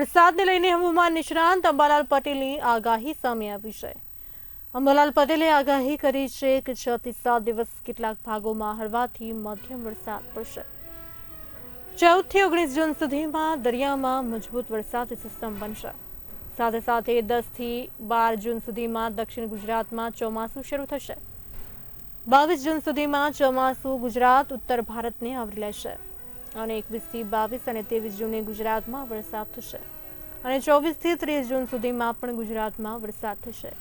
વરસાદને લઈને હવામાન નિષ્ણાંત અંબાલાલ પટેલની આગાહી સામે આવી છે. અંબાલાલ પટેલે આગાહી કરી છે કે છ થી સાત દિવસ કેટલાક ભાગોમાં હળવાથી મધ્યમ વરસાદ પડશે. ચૌદથી ઓગણીસ જૂન સુધીમાં દરિયામાં મજબૂત વરસાદી સિસ્ટમ બનશે. સાથે સાથે દસથી બાર જૂન સુધીમાં દક્ષિણ ગુજરાતમાં ચોમાસું શરૂ થશે. બાવીસ જૂન સુધીમાં ચોમાસું ગુજરાત, ઉત્તર ભારતને આવરી લેશે. અને એકવીસથી બાવીસ અને ત્રેવીસ જૂને ગુજરાતમાં વરસાદ થશે. અને ચોવીસથી ત્રીસ જૂન સુધીમાં પણ ગુજરાતમાં વરસાદ થશે.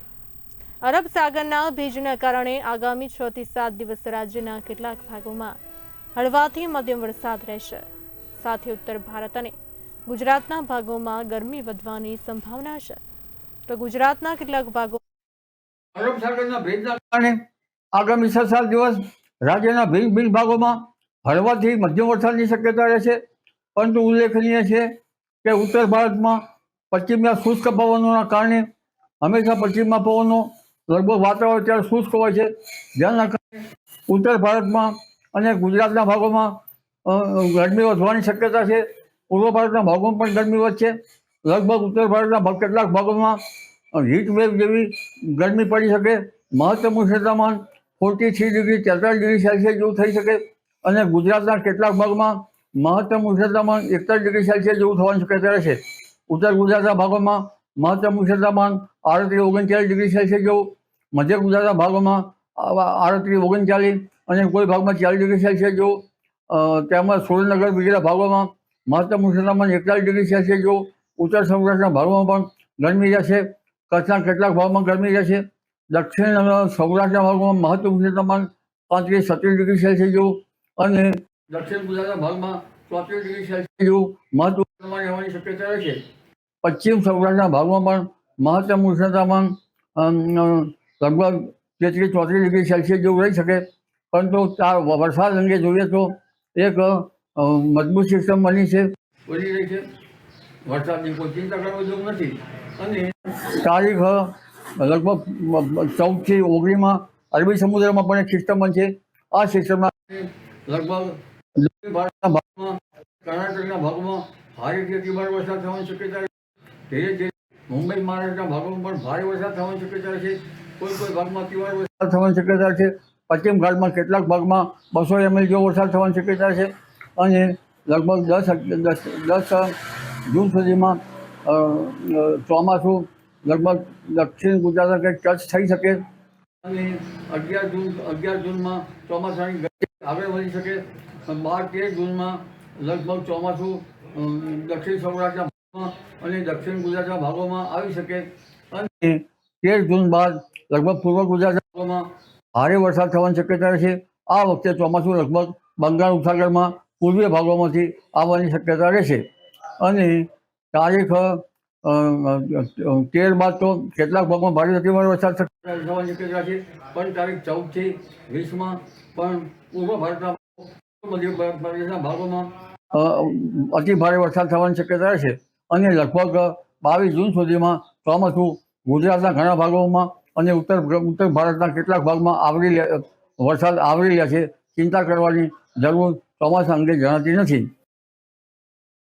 અરબ સાગરના ભેજના કારણે આગામી છ થી સાત દિવસ રાજ્યના કેટલાક ભાગોમાં હળવાથી મધ્યમ વરસાદ રહેશે. સાથે ઉત્તર ભારત અને ગુજરાતના ભાગોમાં ગરમી વધવાની સંભાવના છે. તો ગુજરાતના કેટલાક ભાગો અરબ સાગરના ભેજના કારણે આગામી છ સાત દિવસ રાજ્યના ભિન્ન ભાગોમાં હળવાથી મધ્યમ વરસાદની શક્યતા રહેશે પરંતુ ઉલ્લેખનીય છે કે ઉત્તર ભારતમાં પશ્ચિમના શુષ્ક પવનોના કારણે હંમેશા પશ્ચિમના પવનો લગભગ વાતાવરણ ત્યારે શુષ્ક હોય છે. જેના કારણે ઉત્તર ભારતમાં અને ગુજરાતના ભાગોમાં ગરમી વધવાની શક્યતા છે. પૂર્વ ભારતના ભાગોમાં પણ ગરમી વધશે લગભગ ઉત્તર ભારતના કેટલાક ભાગોમાં હીટ વેવ જેવી ગરમી પડી શકે. મહત્તમ ઉષ્ણતામાન ફોર્ટી થ્રી ડિગ્રી તેતાલીસ ડિગ્રી સેલ્સિયસ જેવું થઈ શકે. અને ગુજરાતના કેટલાક ભાગમાં મહત્તમ ઉષ્ણતામાન એકતાલીસ ડિગ્રી સેલ્સિયસ જેવું થવાની શક્યતા રહેશે ઉત્તર ગુજરાતના ભાગોમાં મહત્તમ ઉષ્ણતામાન આડત્રીસ ઓગણચાલીસ ડિગ્રી સેલ્સિયસ જેવું, મધ્ય ગુજરાતના ભાગોમાં આડત્રીસ ઓગણચાલીસ અને કોઈ ભાગમાં ચાલીસ ડિગ્રી સેલ્સિયસ જેવું તેમજ સુરેન્દ્રનગર વગેરે ભાગોમાં મહત્તમ ઉષ્ણતામાન એકતાલીસ ડિગ્રી સેલ્સિયસ જેવું, ઉત્તર સૌરાષ્ટ્રના ભાગોમાં પણ ગરમી રહેશે. કચ્છના કેટલાક ભાગમાં ગરમી રહેશે. દક્ષિણ સૌરાષ્ટ્રના ભાગોમાં મહત્તમ ઉષ્ણતામાન પાંત્રીસ છત્રીસ ડિગ્રી સેલ્સિયસ જેવું અને દક્ષિણ ગુજરાતના ભાગમાં ચોત્રીસ ડિગ્રી સેલ્સિયસ જેવું ઉષ્ણતામાન રહેવાની શક્યતા રહેશે પશ્ચિમ સૌરાષ્ટ્રના ભાગમાં પણ મહત્તમ ઉષ્ણતામાન લગભગ તેત્રીસ ચોત્રીસ ડિગ્રી સેલ્સિયસ જેવું રહી શકે. પરંતુ ચાર વરસાદ અંગે જોઈએ તો એક મજબૂત સિસ્ટમ બની છે. બની રહી છે. વરસાદની કોઈ ચિંતા કરવા જેવું નથી. અને તારીખ લગભગ ચૌદથી ઓગણીમાં અરબી સમુદ્રમાં પણ એક સિસ્ટમ બનશે. આ સિસ્ટમના લગભગ ભાગમાં, કર્ણાટકના ભાગમાં ભારે અતિભારે વરસાદ થવાની શક્યતા. ધીરે ધીરે મુંબઈ, મહારાષ્ટ્રના ભાગોમાં પણ ભારે વરસાદ થવાની શક્યતા છે. કોઈ કોઈ ભાગમાં તિવાર વરસાદ થવાની શક્યતા છે. પશ્ચિમ ઘાટમાં કેટલાક ભાગમાં બસો એમએલ જેવો વરસાદ થવાની શક્યતા છે. અને લગભગ દસ દસ દસ જૂન સુધીમાં ચોમાસું લગભગ દક્ષિણ ગુજરાત કંઈક ટચ થઈ શકે. અને અગિયાર જૂન, અગિયાર જૂનમાં ચોમાસાની આગળ વધી શકે. બાર તેર જૂનમાં લગભગ ચોમાસું દક્ષિણ સૌરાષ્ટ્રના અને દક્ષિણ ગુજરાતના ભાગોમાં આવી શકે. અને તેર જૂન બાદ લગભગ પૂર્વ ગુજરાતના ભાગોમાં ભારે વરસાદ થવાની શક્યતા છે આ વખતે ચોમાસું લગભગ બંગાળ ઉપસાગરમાં પૂર્વીય ભાગોમાંથી આવવાની શક્યતા રહેશે. અને તારીખ તેર બાદ તો કેટલાક ભાગમાં ભારે અતિભારે વરસાદ થક- નીકળી શક્યતા છે. પણ તારીખ ચૌદથી વીસમાં. પણ પૂર્વ ભારતના ભાગોમાં અતિ ભારે વરસાદ થવાની શક્યતા છે. અને લગભગ બાવીસ જૂન સુધીમાં ચોમાસું ગુજરાતના ઘણા ભાગોમાં અને ઉત્તર ઉત્તર ભારતના કેટલાક ભાગમાં આવરી લે વરસાદ આવરી લે છે. ચિંતા કરવાની જરૂર ચોમાસા અંગે જણાતી નથી.